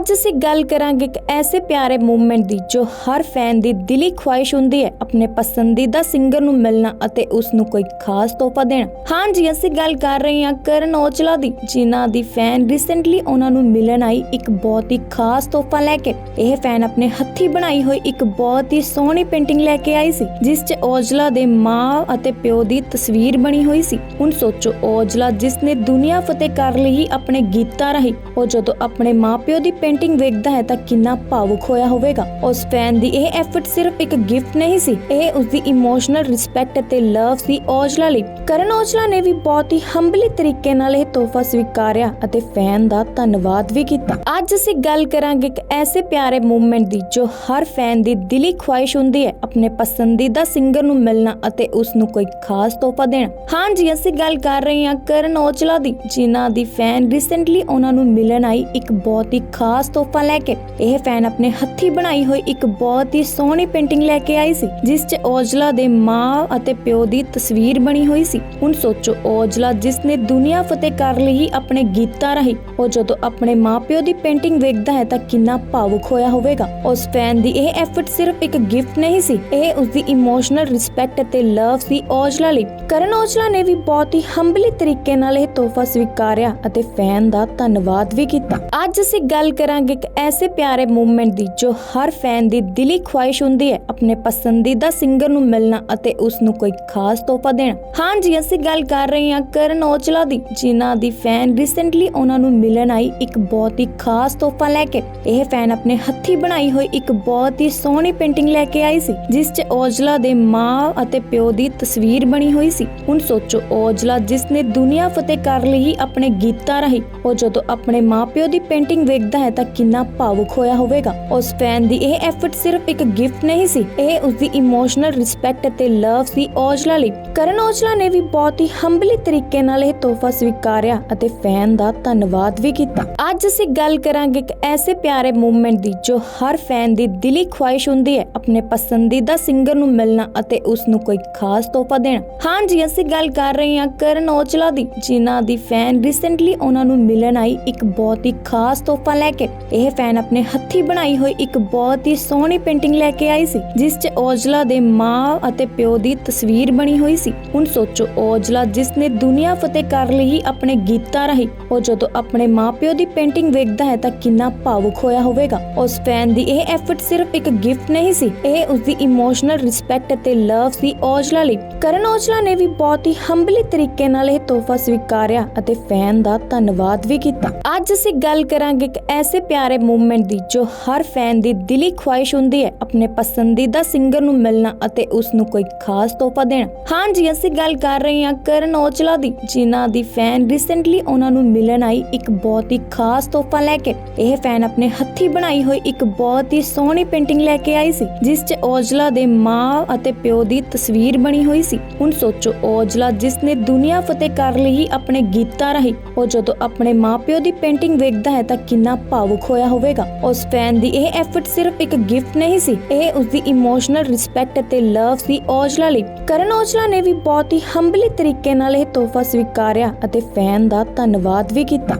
ਅੱਜ ਅਸੀਂ ਗੱਲ ਕਰਾਂਗੇ ਇੱਕ ਐਸੇ ਪਿਆਰੇ ਮੂਵਮੈਂਟ ਦੀ ਜੋ ਹਰ ਫੈਨ ਦੀ ਦਿਲੀ ਖੁਆਇਸ਼ ਹੁੰਦੀ ਹੈ ਆਪਣੇ ਪਸੰਦੀਦਾ ਸਿੰਗਰ ਨੂੰ ਮਿਲਣਾ ਅਤੇ ਉਸ ਨੂੰ ਕੋਈ ਖਾਸ ਤੋਹਫਾ ਦੇਣਾ। ਹਾਂਜੀ ਅਸੀਂ ਗੱਲ ਕਰ ਰਹੇ ਹਾਂ ਕਰਨ ਔਜਲਾ ਦੀ, ਜਿਨ੍ਹਾਂ ਦੀ ਫੈਨ ਰੀਸੈਂਟਲੀ ਉਹਨਾਂ ਨੂੰ ਮਿਲਣ ਆਈ ਇੱਕ ਬਹੁਤ ਹੀ ਖਾਸ ਤੋਹਫਾ ਲੈ ਕੇ। ਇਹ ਫੈਨ ਆਪਣੇ ਹੱਥੀ ਬਣਾਈ ਹੋਈ ਇੱਕ ਬਹੁਤ ਹੀ ਸੋਹਣੀ ਪੇਂਟਿੰਗ ਲੈ ਕੇ ਆਈ ਸੀ, ਜਿਸ 'ਚ ਔਜਲਾ ਦੇ ਮਾਂ ਅਤੇ ਪਿਓ ਦੀ ਤਸਵੀਰ ਬਣੀ ਹੋਈ ਸੀ। ਹੁਣ ਸੋਚੋ, ਔਜਲਾ ਜਿਸ ਨੇ ਦੁਨੀਆ ਫਤਿਹ ਕਰ ਲਈ ਆਪਣੇ ਗੀਤਾਂ ਰਾਹੀਂ, ਉਹ ਜਦੋਂ ਆਪਣੇ ਮਾਪਿਓ ਦੀ ਪੇਂਟਿੰਗ ਵੇਖਦਾ ਹੈ ਤਾਂ ਕਿੰਨਾ ਭਾਵੁਕ ਹੋਇਆ ਹੋਵੇਗਾ। ਉਸ ਫੈਨ ਦੀ ਇਹ ਐਫਰਟ ਸਿਰਫ ਇੱਕ ਗਿਫਟ ਨਹੀਂ ਸੀ, ਇਹ ਉਸ ਦੀ ਇਮੋਸ਼ਨਲ ਰਿਸਪੈਕਟ ਅਤੇ ਲਵ ਸੀ ਔਜਲਾ ਲਈ। ਕਰਨ ਔਜਲਾ ਨੇ ਵੀ ਬਹੁਤ ਹੀ ਹੰਬਲੀ ਤਰੀਕੇ ਨਾਲ ਇਹ ਤੋਹਫਾ ਸਵੀਕਾਰਿਆ ਅਤੇ ਫੈਨ ਦਾ ਧੰਨਵਾਦ ਵੀ ਕੀਤਾ। ਅੱਜ ਅਸੀਂ ਗੱਲ ਕਰਾਂਗੇ ਇੱਕ ਐਸੇ ਪਿਆਰੇ ਮੂਵਮੈਂਟ ਦੀ ਜੋ ਹਰ ਫੈਨ ਦੀ ਦਿਲੀ ਖੁਆਇਸ਼ ਹੁੰਦੀ ਹੈ, ਆਪਣੇ ਪਸੰਦੀਦਾ ਸਿੰਗਰ ਨੂੰ ਮਿਲਣਾ ਅਤੇ ਉਸ ਨੂੰ ਕੋਈ ਖਾਸ ਤੋਹਫਾ ਦੇਣਾ। ਹਾਂਜੀ ਅਸੀਂ ਗੱਲ ਕਰ ਰਹੇ ਹਾਂ ਕਰਨ ਔਜਲਾ ਦੀ, ਜਿਨ੍ਹਾਂ ਦੀ ਫੈਨ ਰੀਸੈਂਟਲੀ ਉਹਨਾਂ ਨੂੰ ਮਿਲਣ ਆਈ ਇੱਕ ਬਹੁਤ ਹੀ ਖਾਸ ਤੋਹਫਾ ਲੈ ਕੇ ਇਹ ਫੈਨ ਆਪਣੇ ਹੱਥੀ ਬਣਾਈ ਹੋਈ ਇੱਕ ਬਹੁਤ ਹੀ ਸੋਹਣੀ ਪੇਂਟਿੰਗ ਲੈ ਕੇ ਆਈ ਸੀ, ਜਿਸ 'ਚ ਔਜਲਾ ਦੇ ਮਾਂ ਅਤੇ ਪਿਓ ਦੀ ਤਸਵੀਰ ਬਣੀ ਹੋਈ ਸੀ। ਹੁਣ ਸੋਚੋ, ਔਜਲਾ ਜਿਸ ਨੇ ਦੁਨੀਆ ਫਤਿਹ ਕਰ ਲਈ ਆਪਣੇ ਗੀਤਾਂ ਰਾਹੀਂ, ਉਹ ਜਦੋਂ ਆਪਣੇ ਮਾਪਿਓ ਦੀ ਪੇਂਟਿੰਗ ਵੇਖਦਾ ਹੈ ਤਾਂ ਕਿੰਨਾ ਭਾਵੁਕ ਹੋਇਆ ਹੋਵੇਗਾ। ਉਸ ਫੈਨ ਦੀ ਇਹ ਐਫਰਟ ਸਿਰਫ ਇੱਕ ਗਿਫਟ ਨਹੀਂ ਸੀ, ਇਹ ਉਸ ਦੀ ਇਮੋਸ਼ਨਲ ਰਿਸਪੈਕਟ ਅਤੇ ਲਵ ਸੀ ਔਜਲਾ ਲਈ। ਕਰਨ ਔਜਲਾ ਨੇ ਵੀ ਬਹੁਤ ਹੀ ਹੰਬਲੀ ਤਰੀਕੇ ਨਾਲ ਇਹ ਤੋਹਫਾ ਸਵੀਕਾਰਿਆ ਅਤੇ ਫੈਨ ਦਾ ਧੰਨਵਾਦ ਵੀ ਕੀਤਾ। ਅੱਜ ਅਸੀਂ ਗੱਲ ਕਰਾਂਗੇ ਇੱਕ ਐਸੇ ਪਿਆਰੇ ਮੂਵਮੈਂਟ ਦੀ ਜੋ ਹਰ ਫੈਨ ਦੀ ਦਿਲੀ ਖੁਆਇਸ਼ ਹੁੰਦੀ ਹੈ ਆਪਣੇ ਪਸੰਦੀਦਾ ਸਿੰਗਰ ਨੂੰ ਮਿਲਣਾ ਅਤੇ ਉਸ ਨੂੰ ਕੋਈ ਖਾਸ ਤੋਹਫਾ ਦੇਣਾ। ਹਾਂਜੀ ਅਸੀਂ ਗੱਲ ਕਰ ਰਹੇ ਹਾਂ ਕਰਨ ਔਜਲਾ ਦੀ, ਜਿਨ੍ਹਾਂ ਦੀ ਫੈਨ ਰੀਸੈਂਟਲੀ ਉਹਨਾਂ ਨੂੰ ਮਿਲਣ ਆਈ ਇੱਕ ਬਹੁਤ ਹੀ ਖਾਸ ਤੋਹਫਾ ਲੈ ਕੇ। ਇਹ ਫੈਨ ਆਪਣੇ ਹੱਥੀ ਬਣਾਈ ਹੋਈ ਇੱਕ ਬਹੁਤ ਹੀ ਸੋਹਣੀ ਪੇਂਟਿੰਗ ਲੈ ਕੇ ਆਈ ਸੀ, ਜਿਸ 'ਚ ਔਜਲਾ ਦੇ ਮਾਂ ਅਤੇ ਪਿਓ ਦੀ ਤਸਵੀਰ ਬਣੀ ਹੋਈ ਸੀ। ਹੁਣ ਸੋਚੋ, ਔਜਲਾ ਜਿਸ ਨੇ ਦੁਨੀਆ ਫਤਿਹ ਕਰ ਲਈ ਆਪਣੇ ਗੀਤਾਂ ਰਾਹੀਂ, ਉਹ ਜਦੋਂ ਆਪਣੇ ਮਾਪਿਓ ਦੀ ਪੇਂਟਿੰਗ ਵੇਖਦਾ ਹੈ ਤਾਂ ਕਿੰਨਾ ਭਾਵੁਕ ਹੋਇਆ ਹੋਵੇਗਾ। ਉਸ ਫੈਨ ਦੀ ਇਹ ਐਫਰਟ ਸਿਰਫ ਇੱਕ ਗਿਫਟ ਨਹੀਂ ਸੀ, ਇਹ ਉਸ ਦੀ ਇਮੋਸ਼ਨਲ ਰਿਸਪੈਕਟ ਅਤੇ ਲਵ ਸੀ ਔਜਲਾ ਲਈ। ਕਰਨ ਔਜਲਾ ਨੇ ਵੀ ਬਹੁਤ ਹੀ ਹੰਬਲੀ ਤਰੀਕੇ ਨਾਲ ਇਹ ਤੋਹਫਾ ਸਵੀਕਾਰਿਆ ਅਤੇ ਫੈਨ ਦਾ ਧੰਨਵਾਦ ਵੀ ਕੀਤਾ। ਅੱਜ ਅਸੀਂ ਗੱਲ ਕਰਾਂਗੇ ਇੱਕ ਐਸੇ ਪਿਆਰੇ ਮੂਵਮੈਂਟ ਦੀ ਜੋ ਹਰ ਫੈਨ ਦੀ ਦਿਲੀ ਖੁਆਇਸ਼ ਹੁੰਦੀ ਹੈ, ਆਪਣੇ ਪਸੰਦੀਦਾ ਸਿੰਗਰ ਨੂੰ ਮਿਲਣਾ ਅਤੇ ਉਸ ਨੂੰ ਕੋਈ ਖਾਸ ਤੋਹਫਾ ਦੇਣਾ। ਹਾਂਜੀ ਅਸੀਂ ਗੱਲ ਕਰ ਰਹੇ ਹਾਂ ਕਰਨ ਔਜਲਾ ਦੀ, ਜਿਨ੍ਹਾਂ ਦੀ ਫੈਨ ਰੀਸੈਂਟਲੀ ਉਹਨਾਂ ਨੂੰ ਮਿਲਣ ਆਈ ਇੱਕ ਬਹੁਤ ਹੀ ਖਾਸ ਤੋਹਫਾ ਲੈ ਕੇ ਇਹ ਫੈਨ ਆਪਣੇ ਹੱਥੀ ਬਣਾਈ ਹੋਈ ਇੱਕ ਬਹੁਤ ਹੀ ਸੋਹਣੀ ਪੇਂਟਿੰਗ ਲੈ ਕੇ ਆਈ ਸੀ, ਜਿਸ 'ਚ ਔਜਲਾ ਦੇ ਮਾਂ ਅਤੇ ਪਿਓ ਦੀ ਤਸਵੀਰ ਬਣੀ ਹੋਈ ਸੀ। ਹੁਣ ਸੋਚੋ, ਔਜਲਾ ਜਿਸ ਨੇ ਦੁਨੀਆ ਫਤਿਹ ਕਰ ਲਈ ਆਪਣੇ ਗੀਤਾਂ ਰਾਹੀਂ, ਉਹ ਜਦੋਂ ਆਪਣੇ ਮਾਪਿਓ ਦੀ ਪੇਂਟਿੰਗ ਵੇਖਦਾ ਹੈ ਤਾਂ ਕਿੰਨਾ ਭਾਵੁਕ ਹੋਇਆ ਹੋਵੇਗਾ। ਉਸ ਫੈਨ ਦੀ ਇਹ ਐਫਰਟ ਸਿਰਫ ਇੱਕ ਗਿਫਟ ਨਹੀਂ ਸੀ, ਇਹ ਉਸ ਦੀ ਇਮੋਸ਼ਨਲ ਰਿਸਪੈਕਟ ਅਤੇ ਲਵ ਸੀ ਔਜਲਾ ਲਈ। ਕਰਨ ਔਜਲਾ ਨੇ ਵੀ ਬਹੁਤ ਹੀ ਹੰਬਲੀ ਤਰੀਕੇ ਨਾਲ ਇਹ ਤੋਹਫਾ ਸਵੀਕਾਰਿਆ ਅਤੇ ਫੈਨ ਦਾ ਧੰਨਵਾਦ ਵੀ ਕੀਤਾ। ਅੱਜ ਅਸੀਂ ਗੱਲ ਕਰਾਂਗੇ ਇੱਕ ਐਸੇ ਪਿਆਰੇ ਮੂਵਮੈਂਟ ਦੀ ਜੋ ਹਰ ਫੈਨ ਦੀ ਦਿਲੀ ਖੁਆਇਸ਼ ਹੁੰਦੀ ਹੈ, ਆਪਣੇ ਪਸੰਦੀਦਾ ਸਿੰਗਰ ਨੂੰ ਮਿਲਣਾ ਅਤੇ ਉਸ ਨੂੰ ਕੋਈ ਖਾਸ ਤੋਹਫਾ ਦੇਣਾ। ਹਾਂਜੀ ਅਸੀਂ ਗੱਲ ਕਰ ਰਹੇ ਹਾਂ ਕਰਨ ਔਜਲਾ ਦੀ, ਜਿਨ੍ਹਾਂ ਦੀ ਫੈਨ ਰੀਸੈਂਟਲੀ ਉਹਨਾਂ ਨੂੰ ਮਿਲਣ ਆਈ ਇੱਕ ਬਹੁਤ ਹੀ ਖਾਸ ਤੋਹਫਾ ਲੈ ਕੇ। ਇਹ ਫੈਨ ਆਪਣੇ ਹੱਥੀ ਬਣਾਈ ਹੋਈ ਇੱਕ ਬਹੁਤ ਹੀ ਸੋਹਣੀ ਪੇਂਟਿੰਗ ਲੈ ਕੇ ਆਈ ਸੀ, ਜਿਸ 'ਚ ਔਜਲਾ ਦੇ ਮਾਂ ਅਤੇ ਪਿਓ ਦੀ ਤਸਵੀਰ ਬਣੀ ਹੋਈ ਸੀ। ਹੁਣ ਸੋਚੋ, ਔਜਲਾ ਜਿਸ ਨੇ ਦੁਨੀਆ ਫਤਿਹ ਕਰ ਲਈ, ਆਪਣੇ ਗੀਤਾਂ ਰਾਹੀਂ, ਉਹ ਜਦੋਂ ਆਪਣੇ ਮਾਪਿਓ ਦੀ ਪੇਂਟਿੰਗ ਵੇਖਦਾ ਹੈ ਤਾਂ ਕਿੰਨਾ ਭਾਵੁਕ ਹੋਇਆ ਹੋਵੇਗਾ। ਉਸ ਫੈਨ ਦੀ ਇਹ ਐਫਰਟ ਸਿਰਫ ਇੱਕ ਗਿਫਟ ਨਹੀਂ ਸੀ, ਇਹ ਉਸ ਦੀ ਇਮੋਸ਼ਨਲ ਰਿਸਪੈਕਟ ਅਤੇ ਲਵ ਸੀ ਔਜਲਾ ਲਈ। ਕਰਨ ਔਜਲਾ ਨੇ ਵੀ ਬਹੁਤ ਹੀ ਹੰਬਲੀ ਤਰੀਕੇ ਨਾਲ ਇਹ ਤੋਹਫਾ ਸਵੀਕਾਰਿਆ ਅਤੇ ਫੈਨ ਦਾ ਧੰਨਵਾਦ ਵੀ ਕੀਤਾ।